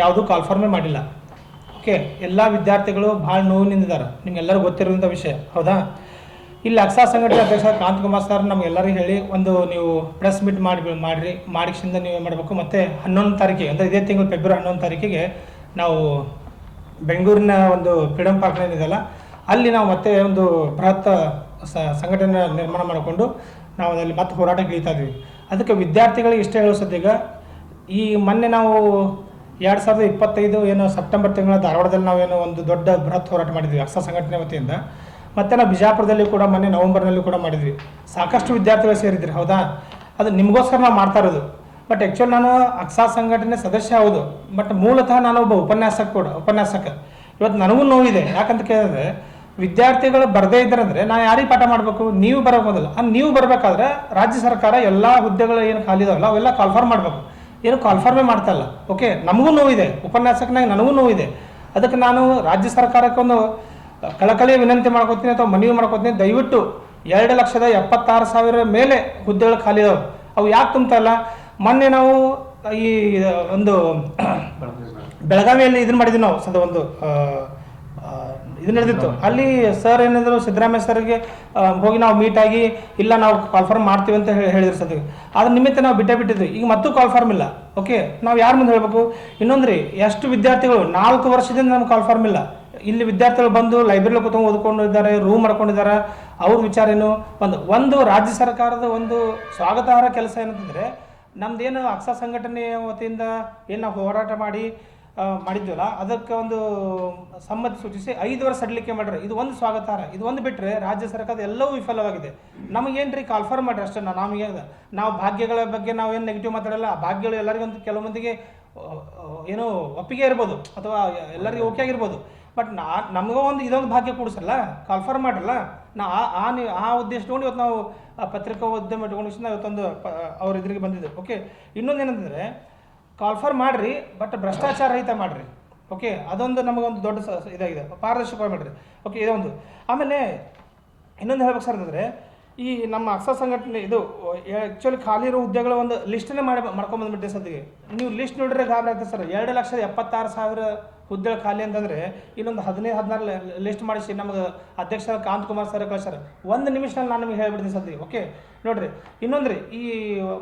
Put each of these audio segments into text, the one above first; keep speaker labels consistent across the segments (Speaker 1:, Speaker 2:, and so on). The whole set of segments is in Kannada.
Speaker 1: ಯಾವುದೂ ಕಾಲ್ಫಾರ್ಮೇ ಮಾಡಿಲ್ಲ. ಓಕೆ ಎಲ್ಲ ವಿದ್ಯಾರ್ಥಿಗಳು ಭಾಳ ನೋವಿನಿಂದಿದ್ದಾರೆ ನಿಮ್ಗೆಲ್ಲರಿಗೂ ಗೊತ್ತಿರುವಂಥ ವಿಷಯ, ಹೌದಾ? ಇಲ್ಲಿ ಅಕ್ಸಾ ಸಂಘಟನೆ ಅಧ್ಯಕ್ಷ ಕಾಂತಕುಮಾರ್ ಸರ್ ನಮಗೆಲ್ಲರಿಗೂ ಹೇಳಿ, ಒಂದು ನೀವು ಪ್ರೆಸ್ ಮೀಟ್ ಮಾಡಿ, ಮಾಡಿರಿ, ಮಾಡಿಸಿಂದ ನೀವು ಏನು ಮಾಡಬೇಕು? ಮತ್ತು ಹನ್ನೊಂದು ತಾರೀಕಿಗೆ, ಅಂದರೆ ಇದೇ ತಿಂಗಳು ಫೆಬ್ರವರಿ ಹನ್ನೊಂದು ತಾರೀಕಿಗೆ ನಾವು ಬೆಂಗಳೂರಿನ ಒಂದು ಫ್ರೀಡಮ್ ಪಾರ್ಕ್ ಏನಿದೆಯಲ್ಲ ಅಲ್ಲಿ ನಾವು ಮತ್ತೆ ಒಂದು ಬೃಹತ್ ಸಂಘಟನೆ ನಿರ್ಮಾಣ ಮಾಡಿಕೊಂಡು ನಾವು ಅದರಲ್ಲಿ ಮತ್ತೆ ಹೋರಾಟಕ್ಕೆ ಇಳಿತಾ ಇದ್ದೀವಿ ಅದಕ್ಕೆ ವಿದ್ಯಾರ್ಥಿಗಳಿಗೆ ಇಷ್ಟ ಹೇಳೋ ಸದ್ಯಗ ಈ ಮೊನ್ನೆ ನಾವು ಎರಡು ಸಾವಿರದ ಇಪ್ಪತ್ತೈದು ಏನು ಸೆಪ್ಟೆಂಬರ್ ತಿಂಗಳ ಧಾರವಾಡದಲ್ಲಿ ನಾವೇನು ಒಂದು ದೊಡ್ಡ ಬೃಹತ್ ಹೋರಾಟ ಮಾಡಿದ್ವಿ ಅಕ್ಷ ಸಂಘಟನೆ ವತಿಯಿಂದ. ಮತ್ತು ನಾವು ಬಿಜಾಪುರದಲ್ಲಿ ಕೂಡ ಮೊನ್ನೆ ನವೆಂಬರ್ನಲ್ಲಿ ಕೂಡ ಮಾಡಿದ್ವಿ. ಸಾಕಷ್ಟು ವಿದ್ಯಾರ್ಥಿಗಳು ಸೇರಿದ್ರು, ಹೌದಾ? ಅದು ನಿಮಗೋಸ್ಕರ ನಾವು ಮಾಡ್ತಾ ಇರೋದು. ಬಟ್ ಆ್ಯಕ್ಚುಲಿ ನಾನು ಅಕ್ಸಾ ಸಂಘಟನೆ ಸದಸ್ಯ ಹೌದು. ಬಟ್ ಮೂಲತಃ ನಾನು ಒಬ್ಬ ಉಪನ್ಯಾಸಕ ಕೂಡ, ಉಪನ್ಯಾಸಕ. ಇವತ್ತು ನನಗೂ ನೋವಿದೆ. ಯಾಕಂತ ಕೇಳಿದ್ರೆ, ವಿದ್ಯಾರ್ಥಿಗಳು ಬರದೇ ಇದ್ದಾರಂದ್ರೆ ನಾನು ಯಾರಿಗೆ ಪಾಠ ಮಾಡಬೇಕು? ನೀವು ಬರೋಬೋದಲ್ಲ ಆ ನೀವು ಬರಬೇಕಾದ್ರೆ ರಾಜ್ಯ ಸರ್ಕಾರ ಎಲ್ಲ ಹುದ್ದೆಗಳು ಏನು ಖಾಲಿ ಇದಾವಲ್ಲ, ಅವೆಲ್ಲ ಕಾಲ್ಫಾರ್ಮ್ ಮಾಡಬೇಕು. ಏನು ಕನ್ಫರ್ಮೇ ಮಾಡ್ತಾಯಿಲ್ಲ ಓಕೆ ನಮಗೂ ನೋವಿದೆ. ಉಪನ್ಯಾಸಕನಾಗ ನನಗೂ ನೋವಿದೆ. ಅದಕ್ಕೆ ನಾನು ರಾಜ್ಯ ಸರ್ಕಾರಕ್ಕೊಂದು ಕಳಕಳಿ ವಿನಂತಿ ಮಾಡ್ಕೋತೀನಿ ಅಥವಾ ಮನವಿ ಮಾಡ್ಕೋತೀನಿ. ದಯವಿಟ್ಟು ಎರಡು ಲಕ್ಷದ ಎಪ್ಪತ್ತಾರು ಸಾವಿರ ಮೇಲೆ ಹುದ್ದೆಗಳು ಖಾಲಿ ಇದಾವೆ. ಅವು ಯಾಕೆ ತುಂಬ್ತಾ ಇಲ್ಲ? ಮೊನ್ನೆ ನಾವು, ಈ ಒಂದು, ಬೆಳಗಾವಿಯಲ್ಲಿ ಇದನ್ನ ಮಾಡಿದ್ವಿ ನಾವು, ಸದ ಒಂದು ಇದು ನಡೆದಿತ್ತು. ಅಲ್ಲಿ ಸರ್ ಏನಿದ್ರು ಸಿದ್ದರಾಮಯ್ಯ ಸರ್ಗೆ ಹೋಗಿ ನಾವು ಮೀಟ್ ಆಗಿ, ಇಲ್ಲ ನಾವು ಕಾಲ್ಫಾರ್ಮ್ ಮಾಡ್ತೀವಿ ಅಂತ ಹೇಳಿ ಹೇಳಿದ್ರು ಸದ್ಯ. ಅದ್ರ ನಿಮಿತ್ತ ನಾವು ಬಿಟ್ಟೇ ಬಿಟ್ಟಿದ್ವಿ. ಈಗ ಮತ್ತೂ ಕಾಲ್ಫಾರ್ಮ್ ಇಲ್ಲ. ಓಕೆ ನಾವು ಯಾರ ಮುಂದೆ ಹೇಳ್ಬೇಕು? ಇನ್ನೊಂದ್ರಿ ಎಷ್ಟು ವಿದ್ಯಾರ್ಥಿಗಳು, ನಾಲ್ಕು ವರ್ಷದಿಂದ ನಮ್ಗೆ ಕಾಲ್ಫಾರ್ಮ್ ಇಲ್ಲ. ಇಲ್ಲಿ ವಿದ್ಯಾರ್ಥಿಗಳು ಬಂದು ಲೈಬ್ರರಿಲಿ ಕೂತ್ಕೊಂಡು ಓದ್ಕೊಂಡಿದ್ದಾರೆ ರೂಮ್ ಮಾಡ್ಕೊಂಡಿದ್ದಾರೆ. ಅವ್ರ ವಿಚಾರ ಏನು? ಒಂದು ಒಂದು ರಾಜ್ಯ ಸರ್ಕಾರದ ಒಂದು ಸ್ವಾಗತಾರ್ಹ ಕೆಲಸ ಏನಂತಂದ್ರೆ, ನಮ್ದೇನು ಅಕ್ಸ ಸಂಘಟನೆಯ ವತಿಯಿಂದ ಏನು ಹೋರಾಟ ಮಾಡಿ ಮಾಡಿದ್ವಲ್ಲ, ಅದಕ್ಕೆ ಒಂದು ಸಮ್ಮತಿ ಸೂಚಿಸಿ ಐದು ವರ್ಷ ಸಡಲಿಕ್ಕೆ ಮಾಡ್ರಿ. ಇದು ಒಂದು ಸ್ವಾಗತಾರ ಇದು ಒಂದು ಬಿಟ್ಟರೆ ರಾಜ್ಯ ಸರ್ಕಾರದ ಎಲ್ಲವೂ ವಿಫಲವಾಗಿದೆ. ನಮಗೇನ್ರಿ ಕಾಲ್ಫರ್ ಮಾಡ್ರಿ ಅಷ್ಟೇ ನಮಗೆ ನಾವು ಭಾಗ್ಯಗಳ ಬಗ್ಗೆ ನಾವು ಏನು ನೆಗೆಟಿವ್ ಮಾತಾಡಲ್ಲ, ಭಾಗ್ಯಗಳು ಎಲ್ಲರಿಗೊಂದು ಕೆಲವು ಮಂದಿಗೆ ಏನೋ ಒಪ್ಪಿಗೆ ಇರ್ಬೋದು, ಅಥವಾ ಎಲ್ಲರಿಗೂ ಓಕೆ ಆಗಿರ್ಬೋದು. ಬಟ್ ನಾ ನಮಗೂ ಒಂದು ಇದೊಂದು ಭಾಗ್ಯ ಕೂಡಿಸಲ್ಲ ಕಾಲ್ಫರ್ ಮಾಡ್ರಲ್ಲ. ನಾ ಆ- ಆ ಉದ್ದೇಶ ತಗೊಂಡು ಇವತ್ತು ನಾವು ಪತ್ರಿಕಾ ಉದ್ಯಮ ಇಟ್ಕೊಂಡು ಇವತ್ತೊಂದು ಅವ್ರ ಇದ್ರಿಗೆ ಬಂದಿದ್ದೆವು ಓಕೆ ಇನ್ನೊಂದು ಏನಂತಂದರೆ ಕಾಲ್ಫರ್ ಮಾಡ್ರಿ ಬಟ್ ಭ್ರಷ್ಟಾಚಾರ ರಹಿತ ಮಾಡ್ರಿ. ಓಕೆ ಅದೊಂದು ನಮಗೊಂದು ದೊಡ್ಡ ಇದಾಗಿದೆ. ಪಾರದರ್ಶಕ ಮಾಡ್ರಿ. ಓಕೆ ಇದೊಂದು ಆಮೇಲೆ, ಇನ್ನೊಂದು ಹೇಳ್ಬೇಕು ಸರ್ ಅಂದರೆ ಈ ನಮ್ಮ ಅಕ್ಸ ಸಂಘಟನೆ, ಇದು ಆ್ಯಕ್ಚುಲಿ ಖಾಲಿ ಇರೋ ಹುದ್ದೆಗಳ ಒಂದು ಲಿಸ್ಟನ್ನೇ ಮಾಡಿ ಮಾಡ್ಕೊಂಬಂದ್ಬಿಟ್ಟೆ ಸದ್ಯಗೆ ನೀವು ಲಿಸ್ಟ್ ನೋಡಿದ್ರೆ ಗಾಬರಿ ಆಗ್ತದೆ ಸರ್ ಎರಡು ಲಕ್ಷದ ಎಪ್ಪತ್ತಾರು ಸಾವಿರ ಹುದ್ದೆಗಳು ಖಾಲಿ ಅಂತಂದರೆ ಇನ್ನೊಂದು ಹದಿನೈದು ಹದಿನಾರು ಲಿಸ್ಟ್ ಮಾಡಿಸಿ ನಮಗೆ ಅಧ್ಯಕ್ಷ ಕಾಂತ್ ಕುಮಾರ್ ಸರ್ ಕಳಿಸ್ಯಾರ ಒಂದು ನಿಮಿಷದಲ್ಲಿ ನಾನು ನಿಮಗೆ ಹೇಳ್ಬಿಡ್ತೀನಿ ಸದ್ಯ ಓಕೆ ನೋಡಿರಿ ಇನ್ನೊಂದು ರೀ ಈ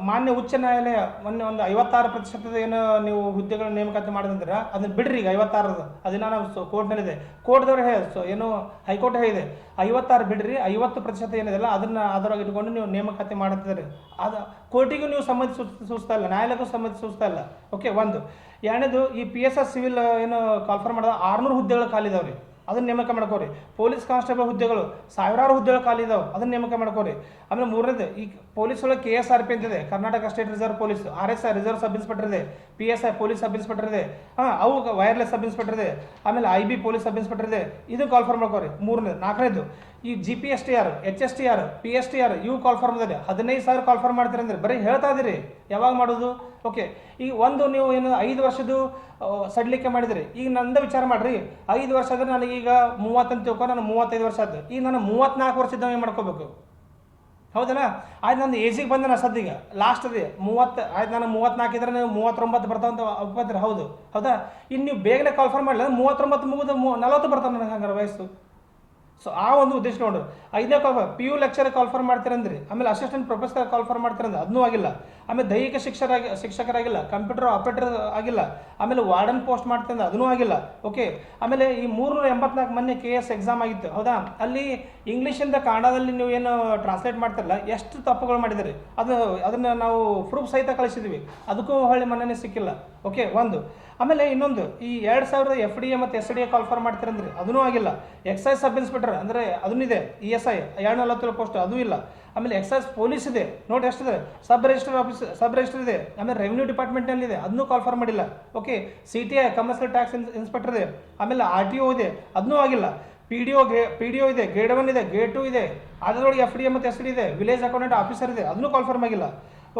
Speaker 1: ಮಾನ್ಯ ಉಚ್ಚ ನ್ಯಾಯಾಲಯ ಮೊನ್ನೆ ಒಂದು ಐವತ್ತಾರು ಪ್ರತಿಶತದ ಏನು ನೀವು ಹುದ್ದೆಗಳ ನೇಮಕಾತಿ ಮಾಡಿದ್ರೆ ಅದನ್ನ ಬಿಡ್ರಿ ಈಗ ಐವತ್ತಾರದ. ಅದನ್ನ ನಾವು ಕೋರ್ಟ್ನಲ್ಲಿದೆ. ಕೋರ್ಟ್ದವ್ರು ಹೇ ಸೊ ಏನು ಹೈಕೋರ್ಟ್ ಹೇಳಿದೆ ಐವತ್ತಾರು ಬಿಡ್ರಿ, ಐವತ್ತು ಪ್ರತಿಶತ ಏನಿದೆಲ್ಲ ಅದನ್ನ ಅದರೊಳಗೆ ಇಟ್ಕೊಂಡು ನೀವು ನೇಮಕಾತಿ ಮಾಡುತ್ತಿದ್ದಾರೆ. ಅದು ಕೋರ್ಟಿಗೂ ನೀವು ಸಮ್ಮತಿ ಸೂಚ- ಸೂಚಿಸ್ತಾ ಇಲ್ಲ, ನ್ಯಾಯಾಲಯಕ್ಕೂ ಸಮ್ಮತಿ ಸೂಚಿಸ್ತಾ ಇಲ್ಲ. ಓಕೆ ಒಂದು. ಎರಡನೇದು, ಈ ಪಿ ಎಸ್ ಆರ್ ಸಿವಿಲ್ ಏನು ಕಾಲ್ಫರ್ ಮಾಡಿದ ಆರ್ನೂರು ಹುದ್ದೆಗಳು ಖಾಲಿ ರೀ ಅದನ್ನ ನೇಮಕ ಮಾಡ್ಕೋರಿ. ಪೊಲೀಸ್ ಕಾನ್ಸ್ಟೇಬಲ್ ಹುದ್ದೆಗಳು, ಸಾವಿರಾರು ಹುದ್ದೆಗಳು ಖಾಲಿ ಇದಾವೆ. ಅದನ್ನ ನೇಮಕ ಮಾಡ್ಕೋರಿ. ಆಮೇಲೆ ಮೂರನೇದು, ಈ ಪೊಲೀಸ್ ಒಳಗೆ ಕೆ ಎಸ್ ಆರ್ ಪಿ ಅಂತಿದೆ Karnataka state reserve police R S I reserve sub inspector ಇದೆ. P S I police sub inspector ಇದೆ. ಹಾಂ, ಅವು ವೈರ್ಲೆಸ್ ಸಬ್ ಇನ್ಸ್ಪೆಕ್ಟರ್ ಇದೆ. ಆಮೇಲೆ I B police sub inspector ಇದೆ. ಇದು ಕಾಲ್ಫರ್ ಮಾಡ್ಕೋರಿ. ಮೂರನೇದು. ನಾಲ್ಕನೇದು ಈ G P S T R H S T R P S T R ಇವು ಕಾಲ್ಫಾರ್ಮ್ ಫಾರ್ಮ್ದಲ್ಲಿ ಹದಿನೈದು ಸಾವಿರ ಕಾಲ್ಫಾರ್ಮ್ ಮಾಡ್ತೀರಿ ಅಂದ್ರೆ ಬರೀ ಹೇಳ್ತಾ ಇದೀರಿ. ಯಾವಾಗ ಮಾಡೋದು? ಓಕೆ ಈಗ ಒಂದು ನೀವು ಏನು ಐದು ವರ್ಷದ್ದು ಸಡ್ಲಿಕ್ಕೆ ಸಡಿಲಿಕೆ ಮಾಡಿದ್ರಿ. ಈಗ ನಂದ ವಿಚಾರ ಮಾಡ್ರಿ. ಐದು ವರ್ಷ ಆದ್ರೆ ನನಗೀಗ ಮೂವತ್ತಂತ ತಿಳ್ಕೊ, ನಾನು ಮೂವತ್ತೈದು ವರ್ಷ ಆಯ್ತು. ಈಗ ನಾನು ಮೂವತ್ನಾಲ್ಕು ವರ್ಷದ ಏನು ಮಾಡ್ಕೋಬೇಕು. ಹೌದಲ್ಲ ಆಯ್ತು, ನಂದು ಏಜಿಗೆ ಬಂದೆ ನಾನು ಸದ್ಯಗ ಲಾಸ್ಟ್ ಅದೇ, ಮೂವತ್ತು, ಆಯ್ತು, ನಾನು ಮೂವತ್ನಾಲ್ಕು ಇದ್ರೆ ನೀವು ಮೂವತ್ತೊಂಬತ್ತು ಬರ್ತಾವಂತ ಒಪ್ಪತ್ತೀರಿ ಹೌದು. ಹೌದಾ? ಇನ್ನು ನೀವು ಬೇಗನೆ ಕಾಲ್ಫಾರ್ಮ್ ಮಾಡಿಲ್ಲ ಮೂವತ್ತೊಂಬತ್ತು ಮುಗಿದು ಮೂ, ನಲವತ್ತು ಬರ್ತಾವೆ ನನಗೆ ಹಂಗಾರೆ ವಯಸ್ಸು. ಸೊ ಆ ಒಂದು ಉದ್ದೇಶ ನೋಡ್ರಿ ಐದನೇ call P U lecturer call for ಮಾಡ್ತೀರಂದ್ರಿ. ಆಮೇಲೆ ಅಸಿಸ್ಟೆಂಟ್ ಪ್ರೊಫೆಸರ್ ಕಾಲ್ಫರ್ ಮಾಡ್ತೀರಂದ್ರೆ. ಅದನ್ನೂ ಆಗಿಲ್ಲ. ಆಮೇಲೆ ದೈಹಿಕ ಶಿಕ್ಷಕರಾಗಿ ಶಿಕ್ಷಕರಾಗಿಲ್ಲ. ಕಂಪ್ಯೂಟರ್ ಆಪರೇಟರ್ ಆಗಿಲ್ಲ. ಆಮೇಲೆ ವಾರ್ಡನ್ ಪೋಸ್ಟ್ ಮಾಡ್ತಿಂದ ಅದನ್ನೂ ಆಗಿಲ್ಲ. ಓಕೆ ಆಮೇಲೆ ಈ ಮೂರ್ನೂರ ಎಂಬತ್ನಾಲ್ಕು ಮೊನ್ನೆ ಕೆ ಎಸ್ ಎಕ್ಸಾಮ್ ಆಗಿತ್ತು. ಹೌದಾ? ಅಲ್ಲಿ ಇಂಗ್ಲೀಷಿಂದ ಕನ್ನಡದಲ್ಲಿ ನೀವು ಏನು ಟ್ರಾನ್ಸ್ಲೇಟ್ ಮಾಡ್ತಿರಲ್ಲ, ಎಷ್ಟು ತಪ್ಪುಗಳು ಮಾಡಿದಿರಿ ಅದು ಅದನ್ನು ನಾವು ಪ್ರೂಫ್ ಸಹಿತ ಕಳಿಸಿದ್ವಿ. ಅದಕ್ಕೂ ಹೊಳ್ಳಿ ಮನೆಯೇ ಸಿಕ್ಕಿಲ್ಲ. ಓಕೆ ಒಂದು. ಆಮೇಲೆ ಇನ್ನೊಂದು, ಈ ಎರಡು ಸಾವಿರದ ಎಫ್ ಡಿ ಎ ಮತ್ತು S D A call for ಮಾಡ್ತೀರಂದ್ರೆ ಅದೂ ಆಗಿಲ್ಲ. ಎಕ್ಸೈಸ್ ಸಬ್ ಇನ್ಸ್ಪೆಕ್ಟರ್ ಅಂದರೆ ಅದನ್ನಿದೆ ಇ ಎಸ್ ಐ ಎರಡು ನಲವತ್ತೇಳು ಪೋಸ್ಟ್ ಅದೂ ಇಲ್ಲ. ಆಮೇಲೆ ಎಕ್ಸೈಸ್ ಪೊಲೀಸ್ ಇದೆ, ನೋಡಿ ಎಷ್ಟಿದೆ sub register office sub register ಇದೆ, ಆಮೇಲೆ ರೆವಿನ್ಯೂ ಡಿಪಾರ್ಟ್ಮೆಂಟ್ನಲ್ಲಿ ಇದೆ, ಅದನ್ನೂ ಕಾಲ್ಫರ್ ಮಾಡಿಲ್ಲ. Okay C T I commercial tax inspector ಇದೆ, ಆಮೇಲೆ ಆರ್ ಟಿ ಒ ಇದೆ, ಅದನ್ನೂ ಆಗಿಲ್ಲ. ಪಿ ಡಿ ಒ ಗೇ ಪಿ ಡಿ ಒ ಇದೆ ಗ್ರೇಡ್ ಒನ್ ಇದೆ ಗ್ರೇಡ್ ಟು ಇದೆ, ಅದರೊಳಗೆ ಎಫ್ ಡಿ ಎ ಮತ್ತು ಎಸ್ ಡಿ ಇದೆ ವಿಲೇಜ್ ಅಕೌಂಟೆಂಟ್ ಆಫೀಸರ್ ಇದೆ, ಅದನ್ನೂ ಕಾಲ್ಫರ್ಮ್ ಆಗಿಲ್ಲ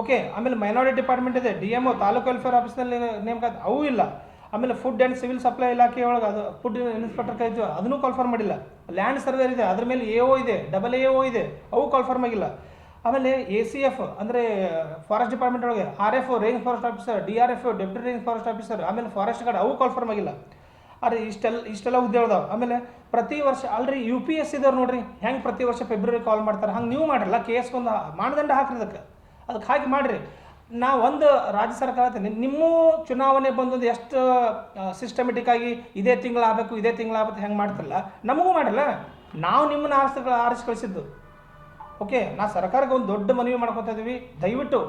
Speaker 1: ಓಕೆ ಆಮೇಲೆ ಮೈನಾರಿಟಿ ಡಿಪಾರ್ಟ್ಮೆಂಟ್ ಇದೆ. D M O taluk welfare ಆಫೀಸ್ನಲ್ಲಿ ನೇಮಕಾತಿ ಅವು ಇಲ್ಲ. ಆಮೇಲೆ ಫುಡ್ ಆ್ಯಂಡ್ ಸಿವಿಲ್ ಸಪ್ಲೈ ಇಲಾಖೆ ಒಳಗೆ ಅದು ಫುಡ್ ಇನ್ಸ್ಪೆಕ್ಟರ್ ಕೈತು ಅದನ್ನೂ ಕಾಲ್ಫರ್ಮ್ ಮಾಡಿಲ್ಲ. ಲ್ಯಾಂಡ್ ಸರ್ವೇರ್ ಇದೆ. ಅದ್ರ ಮೇಲೆ ಎ ಒ ಇದೆ. ಡಬಲ್ ಎ ಒ ಇದೆ. ಅವು ಕಾಲ್ಫರ್ಮ್ ಆಗಿಲ್ಲ. ಆಮೇಲೆ ಎ ಸಿ ಎಫ್ ಅಂದರೆ ಫಾರೆಸ್ಟ್ ಡಿಪಾರ್ಟ್ಮೆಂಟ್ ಒಳಗೆ R F range forest officer D R F deputy range forest officer ಆಮೇಲೆ ಫಾರೆಸ್ಟ್ ಗಾರ್ಡ್ ಅವು ಕಾಲ್ಫರ್ಮ್ ಆಗಿಲ್ಲ. ಅರೆ, ಇಷ್ಟೆಲ್ಲ ಇಷ್ಟೆಲ್ಲ ಹುದ್ದೆ ಆಮೇಲೆ ಪ್ರತಿ ವರ್ಷ ಅಲ್ರಿ ಯು ಪಿ ಎಸ್ ಇದ್ದವ್ರು ನೋಡ್ರಿ, ಹೆಂಗೆ ಪ್ರತಿ ವರ್ಷ ಫೆಬ್ರವರಿ ಕಾಲ್ ಮಾಡ್ತಾರೆ, ಹಂಗೆ ನೀವು ಮಾಡಿರಲ್ಲ ಕೆ ಎಸ್ ಒಂದು ಮಾನದಂಡ ಹಾಕ್ರಿ ಅದಕ್ಕೆ. ಅದಕ್ಕೆ ಹಾಕಿ ಮಾಡಿರಿ. ನಾ ಒಂದು ರಾಜ್ಯ ಸರ್ಕಾರ ನಿಮ್ಮ ಚುನಾವಣೆ ಬಂದೊಂದು ಎಷ್ಟು ಸಿಸ್ಟಮೆಟಿಕ್ ಆಗಿ ಇದೇ ತಿಂಗಳು ಆಗಬೇಕು, ಇದೇ ತಿಂಗಳು ಆಗಬೇಕು ಹೆಂಗೆ ಮಾಡ್ತಿರಲ್ಲ? ನಮಗೂ ಮಾಡಲ್ಲ. ನಾವು ನಿಮ್ಮನ್ನ ಆರಿಸ್ ಆರಿಸಿ ಕಳಿಸಿದ್ದು. ಓಕೆ, ನಾ ಸರ್ಕಾರಕ್ಕೆ ಒಂದು ದೊಡ್ಡ ಮನವಿ ಮಾಡ್ಕೊತಾ ಇದೀವಿ. ದಯವಿಟ್ಟು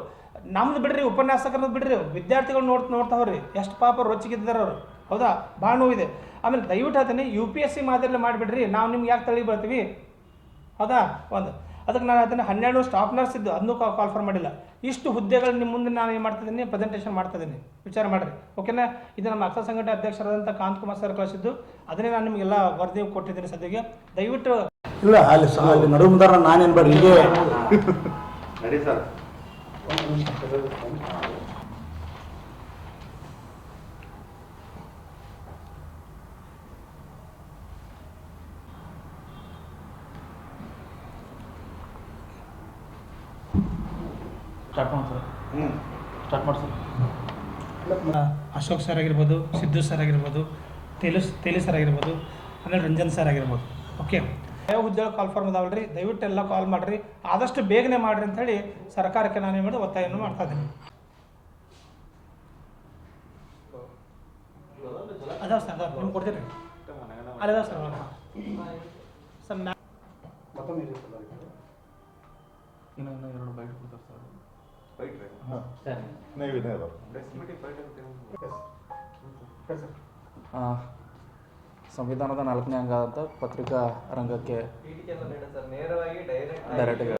Speaker 1: ನಮ್ದು ಬಿಡ್ರಿ ಉಪನ್ಯಾಸಕರದ್ದು ಬಿಡ್ರಿ. ವಿದ್ಯಾರ್ಥಿಗಳು ನೋಡ್ತಾ ನೋಡ್ತಾವ್ರಿ ಎಷ್ಟು ಪಾಪ ರೊಚ್ಚಿಗಿದ್ದಾರೆ ಅವರು. ಹೌದಾ? ಭಾಳ ನೋವಿದೆ. ಆಮೇಲೆ ದಯವಿಟ್ಟು ಹೇಳ್ತೀನಿ, ಯು ಪಿ ಎಸ್ ಸಿ ಮಾದರಿಯಲ್ಲಿ ಮಾಡಿಬಿಡ್ರಿ. ನಾವು ನಿಮ್ಗೆ ಯಾಕೆ ತಳಿ ಬರ್ತೀವಿ ಹೌದಾ? ಒಂದು. ಅದಕ್ಕೆ ನಾನು ಅದನ್ನು ಹನ್ನೆರಡು ಸ್ಟಾಫ್ ನರ್ಸ್ ಇದ್ದು ಅದನ್ನು ಕಾಲ್ಫರ್ ಮಾಡಿಲ್ಲ. ಇಷ್ಟು ಹುದ್ದೆಗಳು ನಿಮ್ಮ ಮುಂದೆ ನಾನು ಏನು ಮಾಡ್ತಿದ್ದೀನಿ ಪ್ರೆಸೆಂಟೇಷನ್ ಮಾಡ್ತಿದ್ದೀನಿ ವಿಚಾರ ಮಾಡಿರಿ. ಓಕೆನಾ ಇದು ನಮ್ಮ ಅಕ್ಷರ ಸಂಘಟನೆ ಅಧ್ಯಕ್ಷರಾದಂಥ ಕಾಂತ್ ಕುಮಾರ್ ಸರ್ ಕಳಿಸಿದ್ದು ಅದನ್ನೇ ನಾನು ನಿಮಗೆಲ್ಲ ವರದಿ ಕೊಟ್ಟಿದ್ದೀನಿ ಸದ್ಯಕ್ಕೆ. ದಯವಿಟ್ಟು
Speaker 2: ಇಲ್ಲ ಅಲ್ಲಿ ಅಲ್ಲಿ ನಡು ಮುಂದಾರ ನಾನೇನು ಬರ್ರಿ ಹೀಗೆ
Speaker 3: ಸ್ಟಾರ್ಟ್ ಮಾಡಿ ಸರ್.
Speaker 4: ಹ್ಞೂ.
Speaker 3: ಸ್ಟಾರ್ಟ್ ಮಾಡಿ ಸರ್.
Speaker 1: ಅಶೋಕ್ ಸರ್ ಆಗಿರ್ಬೋದು ಸಿದ್ದು ಸರ್ ಆಗಿರ್ಬೋದು ತೇಲು ತೇಲಿ ಸರ್ ಆಗಿರ್ಬೋದು ಆಮೇಲೆ ರಂಜನ್ ಸರ್ ಆಗಿರ್ಬೋದು. ಓಕೆ ಯಾವ ಉದ್ಯೋಗ ಕಾಲ್ ಫಾರ್ಮ್ ಅದಾವಲ್ರಿ? ದಯವಿಟ್ಟು ಎಲ್ಲ ಕಾಲ್ ಮಾಡಿರಿ. ಆದಷ್ಟು ಬೇಗನೆ ಮಾಡಿರಿ ಅಂತೇಳಿ ಸರ್ಕಾರಕ್ಕೆ ನಾನು ಏನು ಮಾಡಿ ಒತ್ತಾಯವನ್ನು ಮಾಡ್ತಾ ಇದ್ದೀನಿ. ಅದಾವ ಸರ್ ಅದಾವ. ನಿಮ್ಗೆ ಕೊಡ್ತೀರಿ? ಅದಾವ ಸರ್. ಸರ್
Speaker 2: ನೀವು
Speaker 3: ಸಂವಿಧಾನದ ನಾಲ್ಕನೇ ಅಂಗ ಅಂತ ಪತ್ರಿಕಾ ರಂಗಕ್ಕೆ
Speaker 5: ನೇರವಾಗಿ ಡೈರೆಕ್ಟ್
Speaker 3: ಡೈರೆಕ್ಟ್